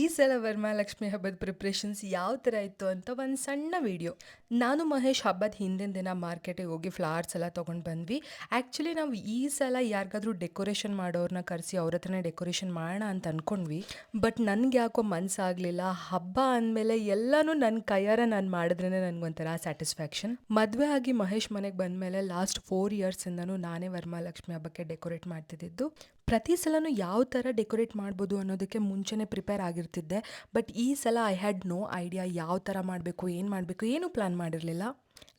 ಈ ಸಲ ವರಮಹಾಲಕ್ಷ್ಮಿ ಹಬ್ಬದ ಪ್ರಿಪ್ರೇಷನ್ಸ್ ಯಾವ ಥರ ಇತ್ತು ಅಂತ ಒಂದು ಸಣ್ಣ ವಿಡಿಯೋ ನಾನು ಮಹೇಶ್ ಹಬ್ಬದ ಹಿಂದಿನ ದಿನ ಮಾರ್ಕೆಟಿಗೆ ಹೋಗಿ ಫ್ಲವರ್ಸ್ ಎಲ್ಲ ತೊಗೊಂಡು ಬಂದ್ವಿ. ಆ್ಯಕ್ಚುಲಿ ನಾವು ಈ ಸಲ ಯಾರಿಗಾದ್ರೂ ಡೆಕೋರೇಷನ್ ಮಾಡೋರನ್ನ ಕರೆಸಿ ಅವ್ರ ಹತ್ರನೇ ಡೆಕೋರೇಷನ್ ಮಾಡೋಣ ಅಂತ ಅಂದ್ಕೊಂಡ್ವಿ ಬಟ್ ನನಗೆ ಯಾಕೋ ಮನಸ್ಸಾಗಲಿಲ್ಲ ಹಬ್ಬ ಅಂದಮೇಲೆ ಎಲ್ಲನೂ ನನ್ನ ಕೈಯಾರ ನಾನು ಮಾಡಿದ್ರೇ ನನಗೊಂಥರ ಸ್ಯಾಟಿಸ್ಫ್ಯಾಕ್ಷನ್ ಮದುವೆ ಆಗಿ ಮಹೇಶ್ ಮನೆಗೆ ಬಂದಮೇಲೆ ಲಾಸ್ಟ್ ಫೋರ್ ಇಯರ್ಸಿಂದನೂ ನಾನೇ ವರಮಹಾಲಕ್ಷ್ಮಿ ಹಬ್ಬಕ್ಕೆ ಡೆಕೋರೇಟ್ ಮಾಡ್ತಿದ್ದಿದ್ದು. ಪ್ರತಿ ಸಲನೂ ಯಾವ ಥರ ಡೆಕೋರೇಟ್ ಮಾಡ್ಬೋದು ಅನ್ನೋದಕ್ಕೆ ಮುಂಚೆನೇ ಪ್ರಿಪೇರ್ ಆಗಿರ್ತಿದ್ದೆ. ಬಟ್ ಈ ಸಲ ಐ ಹ್ಯಾಡ್ ನೋ ಐಡಿಯಾ ಯಾವ ಥರ ಮಾಡಬೇಕು, ಏನು ಮಾಡಬೇಕು, ಏನೂ ಪ್ಲ್ಯಾನ್ ಮಾಡಿರಲಿಲ್ಲ.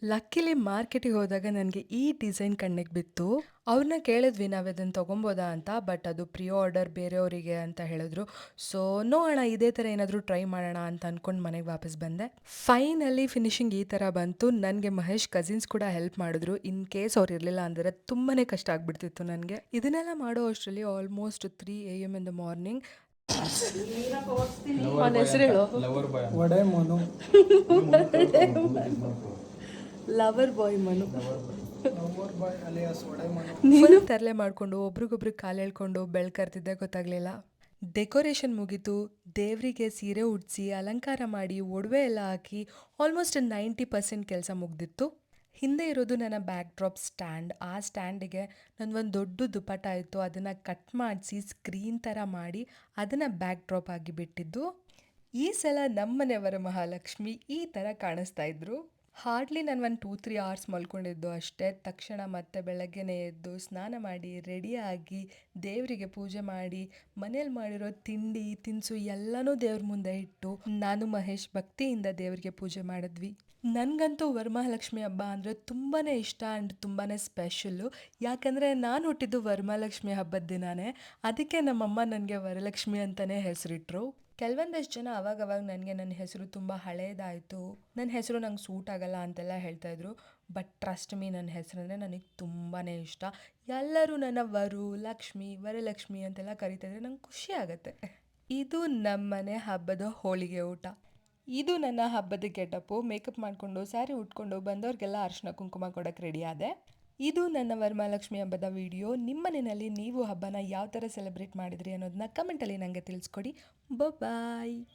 ಲಕ್ಕಿಲಿ ಮಾರ್ಕೆಟಿಗೆ ಹೋದಾಗ ನನಗೆ ಈ ಡಿಸೈನ್ ಕಣ್ಣಿಗೆ ಬಿತ್ತು. ಅವ್ರನ್ನ ಕೇಳಿದ್ವಿ ನಾವು ಇದನ್ನು ತೊಗೊಬೋದಾ ಅಂತ ಬಟ್ ಅದು ಪ್ರಿ ಆರ್ಡರ್ ಬೇರೆಯವರಿಗೆ ಅಂತ ಹೇಳಿದ್ರು. ಸೊ ನೋಡೋಣ ಇದೇ ಥರ ಏನಾದರೂ ಟ್ರೈ ಮಾಡೋಣ ಅಂತ ಅಂದ್ಕೊಂಡು ಮನೆಗೆ ವಾಪಸ್ ಬಂದೆ. ಫೈನಲಿ ಫಿನಿಶಿಂಗ್ ಈ ಥರ ಬಂತು. ನನಗೆ ಮಹೇಶ್ ಕಸಿನ್ಸ್ ಕೂಡ ಹೆಲ್ಪ್ ಮಾಡಿದ್ರು. ಇನ್ ಕೇಸ್ ಅವ್ರು ಇರಲಿಲ್ಲ ಅಂದರೆ ತುಂಬಾ ಕಷ್ಟ ಆಗಿಬಿಡ್ತಿತ್ತು ನನಗೆ. ಇದನ್ನೆಲ್ಲ ಮಾಡೋ ಅಷ್ಟರಲ್ಲಿ almost three A M in the morning ಹೆಸರು ಹೇಳು. ವಡೆ ಮನು. Lover boy Manu. ನೀನು ತರಲೆ ಮಾಡಿಕೊಂಡು ಒಬ್ರಿಗೊಬ್ರು ಕಾಲು ಹೇಳ್ಕೊಂಡು ಬೆಳ್ಕರ್ತಿದ್ದೆ ಗೊತ್ತಾಗ್ಲಿಲ್ಲ. ಡೆಕೋರೇಷನ್ ಮುಗೀತು, ದೇವರಿಗೆ ಸೀರೆ ಉಡಿಸಿ, ಅಲಂಕಾರ ಮಾಡಿ, ಒಡವೆ ಎಲ್ಲ ಹಾಕಿ ಆಲ್ಮೋಸ್ಟ್ ನೈಂಟಿ ಪರ್ಸೆಂಟ್ ಕೆಲಸ ಮುಗ್ದಿತ್ತು. ಹಿಂದೆ ಇರೋದು ನನ್ನ ಬ್ಯಾಕ್ ಡ್ರಾಪ್ ಸ್ಟ್ಯಾಂಡ್ ಆ ಸ್ಟ್ಯಾಂಡಿಗೆ ಒಂದು ದೊಡ್ಡ ದುಪ್ಪಟ ಇತ್ತು. ಅದನ್ನು ಕಟ್ ಮಾಡಿಸಿ ಸ್ಕ್ರೀನ್ ಥರ ಮಾಡಿ ಅದನ್ನು ಬ್ಯಾಕ್ ಡ್ರಾಪ್ ಆಗಿ ಬಿಟ್ಟಿದ್ದು. ಈ ಸಲ ನಮ್ಮನೆಯವರ ಮಹಾಲಕ್ಷ್ಮಿ ಈ ಥರ ಕಾಣಿಸ್ತಾ ಇದ್ರು. ಹಾರ್ಡ್ಲಿ ನಾನು ಒಂದು ಟೂ ತ್ರೀ ಅವರ್ಸ್ ಮಲ್ಕೊಂಡಿದ್ದು ಅಷ್ಟೇ. ತಕ್ಷಣ ಮತ್ತೆ ಬೆಳಗ್ಗೆನೇ ಎದ್ದು ಸ್ನಾನ ಮಾಡಿ ರೆಡಿಯಾಗಿ ದೇವರಿಗೆ ಪೂಜೆ ಮಾಡಿ, ಮನೇಲಿ ಮಾಡಿರೋ ತಿಂಡಿ, ತಿನಿಸು ಎಲ್ಲನೂ ದೇವ್ರ ಮುಂದೆ ಇಟ್ಟು ನಾನು ಮಹೇಶ್ ಭಕ್ತಿಯಿಂದ ದೇವರಿಗೆ ಪೂಜೆ ಮಾಡಿದ್ವಿ. ನನಗಂತೂ ವರಮಹಾಲಕ್ಷ್ಮಿ ಹಬ್ಬ ಅಂದರೆ ತುಂಬಾ ಇಷ್ಟ ಆ್ಯಂಡ್ ತುಂಬಾ ಸ್ಪೆಷಲ್ಲು ಯಾಕಂದರೆ ನಾನು ಹುಟ್ಟಿದ್ದು ವರಮಹಾಲಕ್ಷ್ಮಿ ಹಬ್ಬದ ದಿನಾನೇ. ಅದಕ್ಕೆ ನಮ್ಮಮ್ಮ ನನಗೆ ವರಲಕ್ಷ್ಮಿ ಅಂತಲೇ ಹೆಸರಿಟ್ರು. ಕೆಲವೊಂದಷ್ಟು ಜನ ಅವಾಗವಾಗ ನನಗೆ ನನ್ನ ಹೆಸರು ತುಂಬ ಹಳೇದಾಯಿತು, ನನ್ನ ಹೆಸರು ನಂಗೆ ಸೂಟ್ ಆಗಲ್ಲ ಅಂತೆಲ್ಲ ಹೇಳ್ತಾಯಿದ್ರು ಬಟ್ ಟ್ರಸ್ಟ್ ಮೀ ನನ್ನ ಹೆಸರಂದರೆ ನನಗೆ ತುಂಬಾ ಇಷ್ಟ. ಎಲ್ಲರೂ ನನ್ನ ವರು, ಲಕ್ಷ್ಮಿ, ವರಲಕ್ಷ್ಮಿ ಅಂತೆಲ್ಲ ಕರಿತಾಯಿದ್ರೆ ನಂಗೆ ಖುಷಿ ಆಗುತ್ತೆ. ಇದು ನಮ್ಮನೆ ಹಬ್ಬದ ಹೋಳಿಗೆ ಊಟ. ಇದು ನನ್ನ ಹಬ್ಬದ ಗೆಟಪ್ಪು ಮೇಕಪ್ ಮಾಡಿಕೊಂಡು ಸ್ಯಾರಿ ಉಟ್ಕೊಂಡು ಬಂದವ್ರಿಗೆಲ್ಲ ಅರ್ಶಿನ ಕುಂಕುಮ ಕೊಡೋಕ್ಕೆ ರೆಡಿ ಆದೆ. ಇದು ನನ್ನ ವರಮಹಾಲಕ್ಷ್ಮಿ ಹಬ್ಬದ ವಿಡಿಯೋ. ನಿಮ್ಮ ಮನೆಯಲ್ಲಿ ನೀವು ಹಬ್ಬನ ಯಾವ ಥರ ಸೆಲೆಬ್ರೇಟ್ ಮಾಡಿದ್ರಿ ಅನ್ನೋದನ್ನ ಕಮೆಂಟಲ್ಲಿ ನನಗೆ ತಿಳಿಸ್ಕೊಡಿ. ಬಾಯ್.